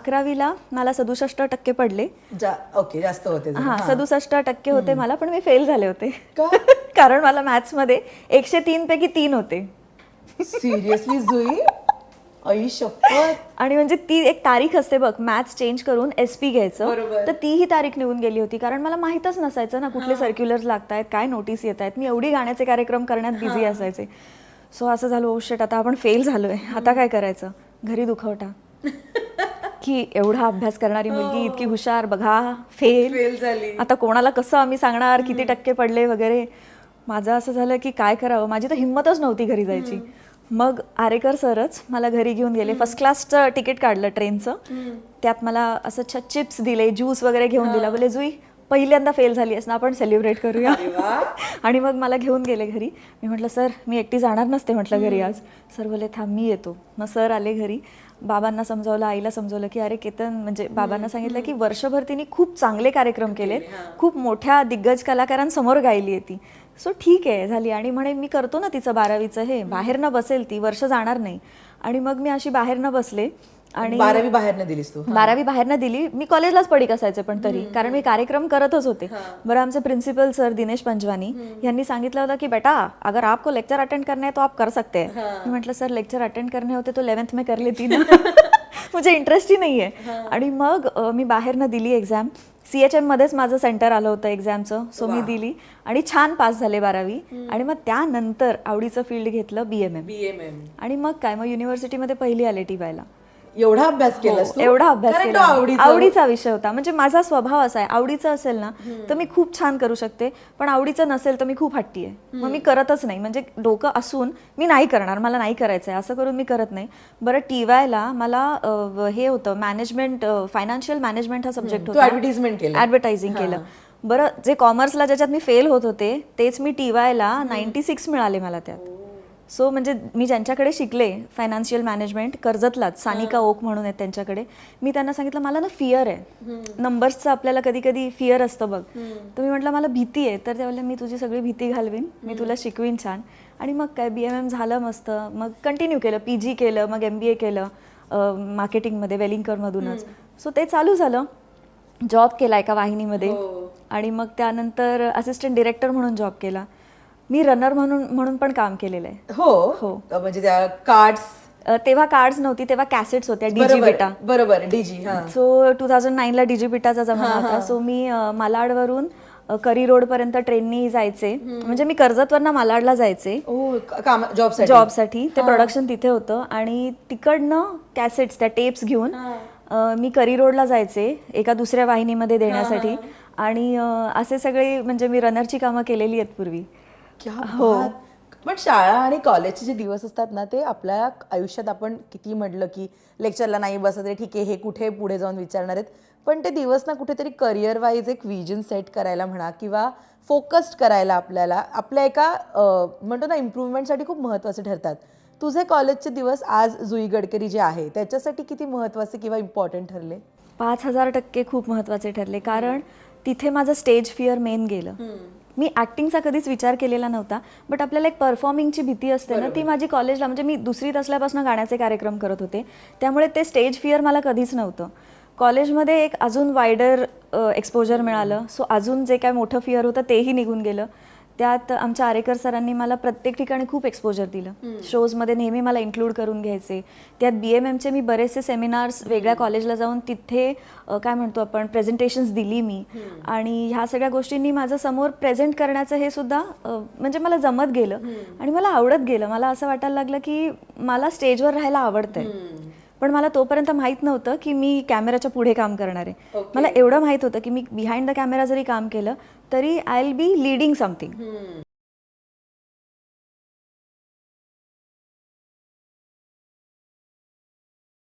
अकरावीला मला सदुसष्ट टक्के पडले. जा ओके जास्त होते जरा. हा हां. सदुसष्ट टक्के होते मला पण मी फेल झाले होते. का? कारण मला मॅथ्समध्ये एकशे तीन पैकी तीन होते. सिरियसली जुई? आई शपथ. आणि म्हणजे ती एक तारीख असते बघ मॅथ्स चेंज करून एस पी घ्यायचं. बरोबर. तर तीही तारीख निघून गेली होती कारण मला माहीतच नसायचं ना कुठले सर्क्युलर्स लागत आहेत काय नोटीस येत आहेत मी एवढी गाण्याचे कार्यक्रम करण्यात बिझी असायचे. सो असं झालं ओ शेट आता आपण फेल झालोय. आता काय करायचं? घरी दुखवटा की एवढा अभ्यास करणारी मुलगी इतकी हुशार बघा फेल फेल झाली. आता कोणाला कसं आम्ही सांगणार किती टक्के पडले वगैरे? माझं असं झालं की काय करावं? माझी तर हिंमतच नव्हती घरी जायची. मग आरेकर सरच मला घरी घेऊन गेले. फर्स्ट क्लासचं तिकीट काढलं ट्रेनचं. त्यात मला असं छ चिप्स दिले ज्यूस वगैरे घेऊन दिला. बोले जुई पहिल्यांदा फेल झाली आहेस ना आपण सेलिब्रेट करूया. आणि मग मला घेऊन गेले घरी. मी म्हटलं सर मी एकटी जाणार नसते म्हटलं घरी आज. सर बोले थांब मी येतो. मग सर आले घरी. बाबांना समजावलं आईला समजावलं की अरे केतन म्हणजे बाबांना सांगितलं की वर्षभर तिने खूप चांगले कार्यक्रम केले खूप मोठ्या दिग्गज कलाकारांसमोर गायली आहे ती. सो ठीक आहे झाली. आणि म्हणे मी करतो ना तिचं बारावीचं हे. बाहेर न बसेल ती. वर्ष जाणार नाही. आणि मग मी अशी बाहेर न बसले आणि बारावी बाहेर न दिलीस तू. बारावी बाहेरनं दिली. मी कॉलेजलाच पडीक असायचे पण तरी. कारण मी कार्यक्रम करतच होते. बरं आमचे प्रिन्सिपल सर दिनेश पंजवानी यांनी सांगितलं होतं की बेटा अगर आपको लेक्चर अटेंड करना है तो आप कर सकते हैं. मी म्हटलं सर लेक्चर अटेंड करने होते तो इलेवेंथ में कर लेती ना. म्हणजे इंटरेस्ट ही नाही आहे आणि मग अ, मी बाहेरनं दिली एक्झाम सी एच एम मध्येच माझं सेंटर आलं होतं एक्झामचं सो मी दिली. आणि छान पास झाले बारावी. आणि मग त्यानंतर आवडीचं फील्ड घेतलं B M M B M M आणि मग काय मग युनिव्हर्सिटीमध्ये पहिली आले टी वायला. एवढा अभ्यास केलास हो, एवढा अभ्यास केला. आवडीचा विषय होता. म्हणजे माझा स्वभाव असा आहे आवडीचं असेल ना तर मी खूप छान करू शकते. पण आवडीचं नसेल तर मी खूप हट्टी आहे. मग मी करतच नाही. म्हणजे डोकं असून मी नाही करणार. मला नाही करायचं आहे असं करून मी करत नाही. बरं टी वायला मला हे होतं मॅनेजमेंट फायनान्शियल मॅनेजमेंट हा सब्जेक्ट होता. ऍडव्हर्टायझिंग केलं. बरं जे कॉमर्सला ज्याच्यात मी फेल होत होते तेच मी टी वायला नाईन्टी सिक्स मिळाले मला त्यात. सो म्हणजे मी ज्यांच्याकडे शिकले फायनान्शियल मॅनेजमेंट कर्जतलाच सानिका ओक म्हणून आहेत त्यांच्याकडे मी त्यांना सांगितलं मला ना फिअर आहे. नंबर्सचं आपल्याला कधी कधी फिअर असतं बघ. तर मी म्हटलं मला भीती आहे. तर त्यावेळेला मी तुझी सगळी भीती घालवीन. मी तुला शिकवीन छान. आणि मग काय बी एम एम झालं मस्त. मग कंटिन्यू केलं. पी जी केलं मग एम बी ए केलं मार्केटिंगमध्ये वेलिंगकरमधूनच. सो ते चालू झालं. जॉब केला एका वाहिनीमध्ये. हो. आणि मग त्यानंतर असिस्टंट डिरेक्टर म्हणून जॉब केला. मी रनर म्हणून म्हणून पण काम केलेलं आहे. हो? हो. म्हणजे त्या कार्ड्स तेव्हा कार्ड्स नव्हती तेव्हा कॅसेट्स होत्या डीजी बेटा बरोबर डीजी हा. सो टू थाउजंड नाईनला डीजी बिटाचा जमाना होता. सो मी मालाडवरून करी रोडपर्यंत ट्रेननी जायचे. म्हणजे मी कर्जतवरनं मालाडला जायचे. जॉबसाठी जॉबसाठी ते प्रोडक्शन तिथे होतं. आणि तिकडनं कॅसेट्स त्या टेप्स घेऊन मी करी रोडला जायचे एका दुसऱ्या वाहिनीमध्ये देण्यासाठी. आणि असे सगळे म्हणजे मी रनरची कामं केलेली आहेत पूर्वी. क्या हो. बात. पण शाळा आणि कॉलेजचे जे दिवस असतात ना ते आपल्या आयुष्यात आपण किती म्हटलं की लेक्चरला नाही बसत रे ठीक आहे हे कुठे पुढे जाऊन विचारणार आहेत. पण ते दिवस ना कुठेतरी करिअर वाईज एक विजन सेट करायला म्हणा किंवा फोकस्ड करायला आपल्याला आपल्या एका अं, म्हणतो ना इम्प्रूव्हमेंटसाठी खूप महत्त्वाचे ठरतात. तुझे कॉलेजचे दिवस आज जुई गडकरी जे आहे त्याच्यासाठी किती महत्त्वाचे किंवा इम्पॉर्टंट ठरले? पाच हजार टक्के खूप महत्त्वाचे ठरले कारण तिथे माझं स्टेज फिअर मेन गेलं. मी ॲक्टिंगचा कधीच विचार केलेला नव्हता बट आपल्याला एक परफॉर्मिंगची भीती असते ना ती माझी कॉलेजला म्हणजे मी दुसरीत असल्यापासून गाण्याचे कार्यक्रम करत होते. त्यामुळे ते स्टेज फिअर मला कधीच नव्हतं. कॉलेजमध्ये एक अजून वायडर एक्सपोजर मिळालं. सो अजून जे काय मोठं फिअर होतं तेही निघून गेलं. त्यात आमच्या आरेकर सरांनी मला प्रत्येक ठिकाणी खूप एक्सपोजर दिलं. शोजमध्ये नेहमी मला इन्क्लूड करून घ्यायचे. त्यात बी एम एमचे मी बरेचसे सेमिनार्स वेगळ्या कॉलेजला जाऊन तिथे काय म्हणतो आपण प्रेझेंटेशन्स दिली मी. आणि ह्या सगळ्या गोष्टींनी माझं समोर प्रेझेंट करण्याचं हे सुद्धा म्हणजे मला जमत गेलं. आणि मला आवडत गेलं. मला असं वाटायला लागलं की मला स्टेजवर राहायला आवडतंय. पण मला तोपर्यंत माहीत नव्हतं की मी कॅमेराच्या पुढे काम करणार आहे. मला एवढं माहीत होतं की मी बिहाइंड द कॅमेरा जरी काम केलं तरी I will be leading something